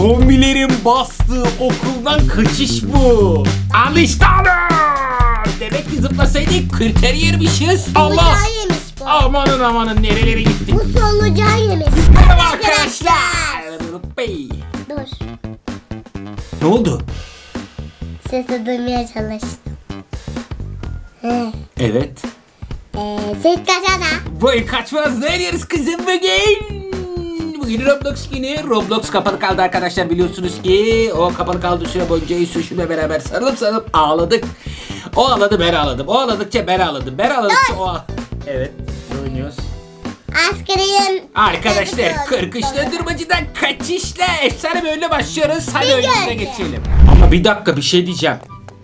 Zombilerin bastığı okuldan kaçış bu. Al işte onu. Demek ki zıplasaydık kriter yermişiz. Allah. Solucan yemiş bu. Amanın amanın nerelere gittik. Bu solucan yemiş. Merhaba arkadaşlar. Bey. Dur. Ne oldu? Sesi duymaya çalıştım. Evet. Ee, ses kaçana. Boy kaçmaz ne yeriz kızım bugün? Bugün Roblox günü. Roblox kapalı kaldı arkadaşlar biliyorsunuz ki. O kapalı kaldığı süre boyunca Yusuf'la beraber sarılıp sarılıp ağladık. O ağladı ben ağladım. O ağladıkça ben ağladım. Ben ağladıkça o ağ- Evet. Ne oynuyoruz? Askerin. Arkadaşlar 43 döndürmacıdan kaçışla efsane böyle başlıyoruz. Hadi Bir önümüze geldi. geçelim. Ama bir dakika bir şey diyeceğim.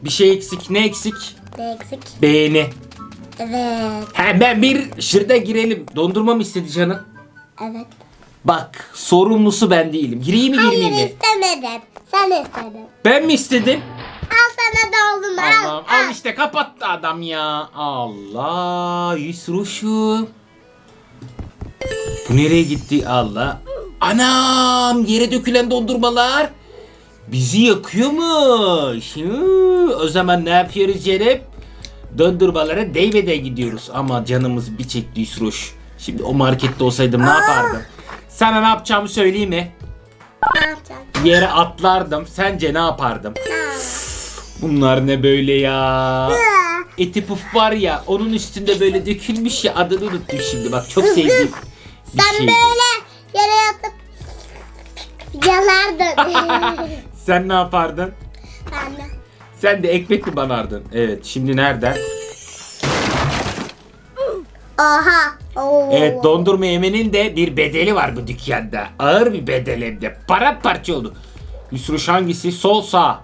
Bir şey eksik. Ne eksik? Ne eksik? Beğeni. Evet. Hemen bir şırda girelim. Dondurma mı istedi canın? Evet. Bak sorumlusu ben değilim. Gireyim mi girmeyeyim Hayır mi? istemedim. Sen istedin. Ben mi istedim? Al sana doldum. Al. Allah'ım al işte kapattı adam ya. Allah Yusruş'um. Bu nereye gitti Allah? Anam yere dökülen dondurmalar bizi yakıyormuş. Hı, o zaman ne yapıyoruz Cerep? Dondurmalara deybede gidiyoruz. Ama canımız bir çekti Yusruş. Şimdi o markette olsaydım ne yapardım? Sana ne yapacağımı söyleyeyim mi? Ne yapacaksın? Yere atlardım. Sence ne yapardım? Bunlar ne böyle ya? Eti puf var ya onun üstünde böyle dökülmüş ya adını unuttum şimdi bak çok sevdiğim bir Sen şeydi. böyle yere yatıp yalardın. Sen ne yapardın? ben de. Sen de ekmek mi banardın? Evet şimdi nereden? Oha. Oo. Evet dondurma yemenin de bir bedeli var bu dükkanda. Ağır bir bedel hem de. Para parça oldu. Yusruş hangisi? Sol sağ.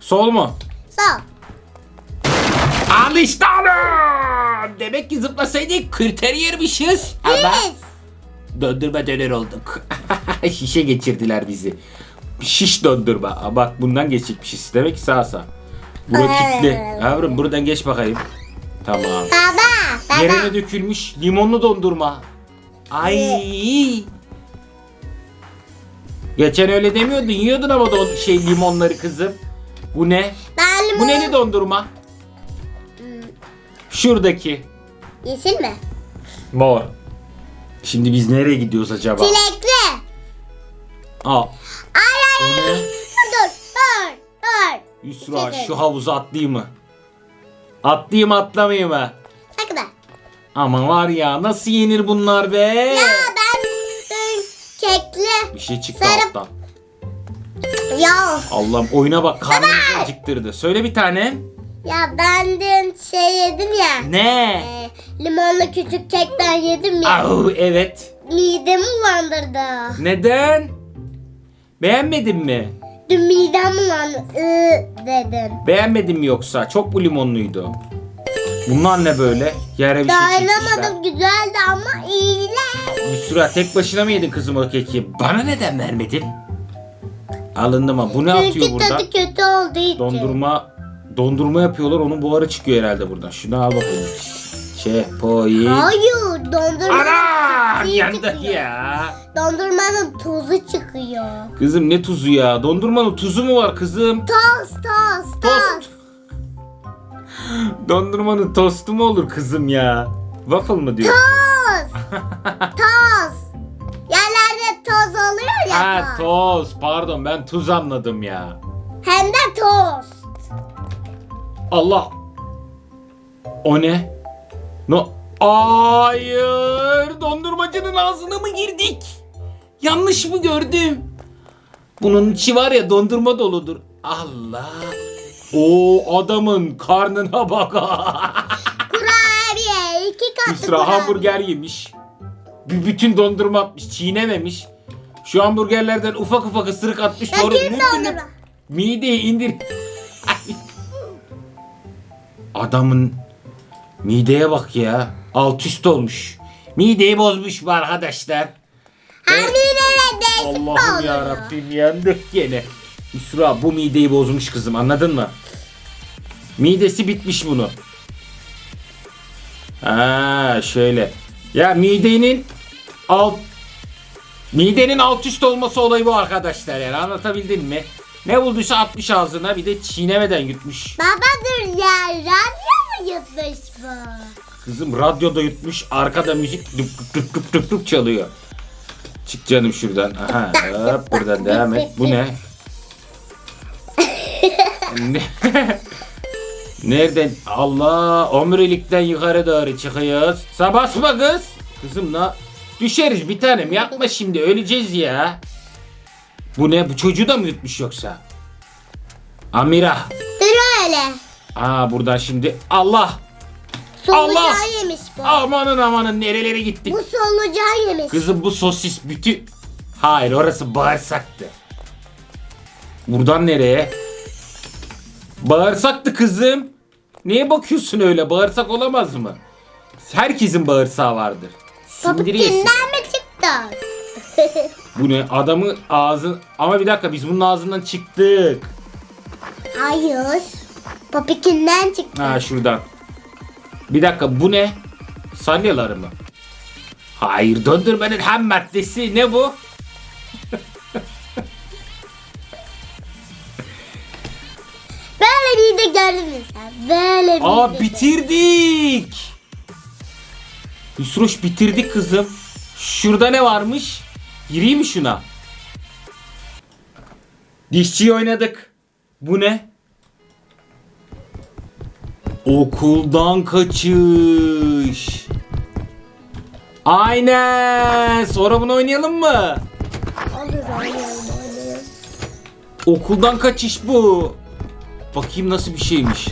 Sol mu? Sol. Al işte onu! Demek ki zıplasaydık kriter yermişiz. Ama döndürme döner olduk. Şişe geçirdiler bizi. Şiş döndürme. Aa, bak bundan geçecekmişiz. Demek ki sağ sağ. Bura Evet. kilitli. Yavrum buradan geç bakayım. Tamam. Baba. Yerine dökülmüş limonlu dondurma. Ay. Geçen öyle demiyordun. Yiyordun ama don şey limonları kızım. Bu ne? Ben limon. Bu neli dondurma? Şuradaki. Yeşil mi? Mor. Şimdi biz nereye gidiyoruz acaba? Çilekli. Aa, Ay ay ay. Dur dur dur. Yusra şu havuza atlayayım mı? Atlayayım atlamayayım mı? Ama var ya nasıl yenir bunlar be? Ya ben dün kekli. Bir şey çıktı Sarı- alttan. Ya. Allah'ım oyuna bak karnımızı acıktırdı. Söyle bir tane. Ya ben dün şey yedim ya. Ne? E, limonlu küçük kekten yedim ya. Au evet. Midemi bulandırdı. Neden? Beğenmedin mi? Dün midem bulandı. Iı, dedim. Beğenmedin mi yoksa? Çok mu limonluydu? Bunlar ne böyle? Yere bir şey çekmişler. Dayanamadım güzeldi ama iyiler. Yusra tek başına mı yedin kızım o keki? Bana neden vermedin? Alındım ama bu ne atıyor Çünkü burada? tadı kötü olduğu için. Dondurma dondurma yapıyorlar onun buharı çıkıyor herhalde buradan. Şunu al bakayım. Şey poyi. Hayır dondurma. Ana yandık çıkıyor. ya. Dondurmanın tozu çıkıyor. Kızım ne tuzu ya? Dondurmanın tuzu mu var kızım? Toz toz toz. Tost. Dondurmanın tostu mu olur kızım ya? Waffle mı diyor? Toz. toz. Yerlerde toz oluyor ya Ha toz. toz. Pardon ben tuz anladım ya. Hem de toz. Allah. O ne? No. Hayır. Dondurmacının ağzına mı girdik? Yanlış mı gördüm? Bunun içi var ya dondurma doludur. Allah. O adamın karnına bak. Kurabiye iki katlı Hüsra kurabiye. hamburger yemiş. Bir bütün dondurma atmış, çiğnememiş. Şu hamburgerlerden ufak ufak ısırık atmış. Sonra Bakayım dondurma. Mideyi indir. Adamın mideye bak ya. Alt üst olmuş. Mideyi bozmuş bu arkadaşlar. Hamilelere değişik Allah'ım ya Rabbim yandık gene. Hüsra bu mideyi bozmuş kızım anladın mı? Midesi bitmiş bunu. Ha şöyle. Ya midenin alt Midenin alt üst olması olayı bu arkadaşlar yani anlatabildim mi? Ne bulduysa atmış ağzına bir de çiğnemeden yutmuş. Baba dur ya. Radyo mu yutmuş bu? Kızım radyoda yutmuş arkada müzik dıp dıp dıp dıp dıp çalıyor. Çık canım şuradan. Aha, hop buradan devam et. Bu ne? Ne? Nereden? Allah omurilikten yukarı doğru çıkıyoruz. Sabasma kız. Kızım ne? Düşeriz bir tanem yapma şimdi öleceğiz ya. Bu ne? Bu çocuğu da mı yutmuş yoksa? Amira. Dur öyle. Aa buradan şimdi Allah. Solucağı yemiş bu. Amanın amanın nerelere gittik. Bu solucağı yemiş. Kızım bu sosis bütün... Hayır orası bağırsaktı. Buradan nereye? Bağırsaktı kızım. Niye bakıyorsun öyle? Bağırsak olamaz mı? Herkesin bağırsağı vardır. Sindiriyorsun. Mi çıktı? Bu ne? Adamın ağzı... Ama bir dakika biz bunun ağzından çıktık. Hayır. Papukinden çıktı. Ha şuradan. Bir dakika bu ne? Salyaları mı? Hayır döndürmenin ham maddesi ne bu? Bitirdik. Hüsroş bitirdik kızım. Şurada ne varmış? Gireyim mi şuna? Dişçiyi oynadık. Bu ne? Okuldan kaçış. Aynen. Sonra bunu oynayalım mı? Okuldan kaçış bu. Bakayım nasıl bir şeymiş.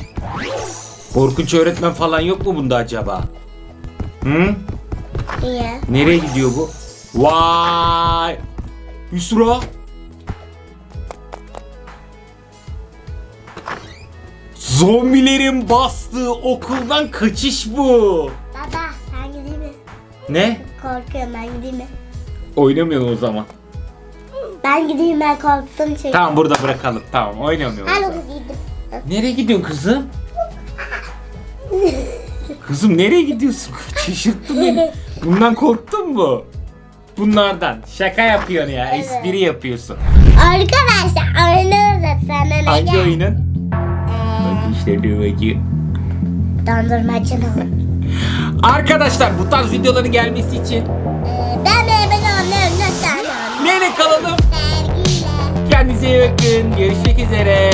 Korkunç öğretmen falan yok mu bunda acaba? Hı? Niye? Nereye gidiyor bu? Vay! Hüsra! Zombilerin bastığı okuldan kaçış bu. Baba sen gideyim mi? Ne? Korkuyorum ben gideyim mi? Oynamıyorsun o zaman. Ben gideyim ben korktum çünkü. Tamam burada bırakalım. Tamam oynamıyorsun o zaman. gideyim. Nereye gidiyorsun kızım? Kızım nereye gidiyorsun? Şaşırttın beni. Bundan korktun mu? Bunlardan. Şaka yapıyorsun ya. Evet. Espri yapıyorsun. Arkadaşlar oynuyoruz sana ne Hangi gel? oyunun? Ee, Bak işte döveci. Dondurmacının. Arkadaşlar bu tarz videoların gelmesi için Ee, ben Mehmet anlıyorum lütfen. nereye kalalım? Sevgiyle. Kendinize iyi bakın. Görüşmek üzere.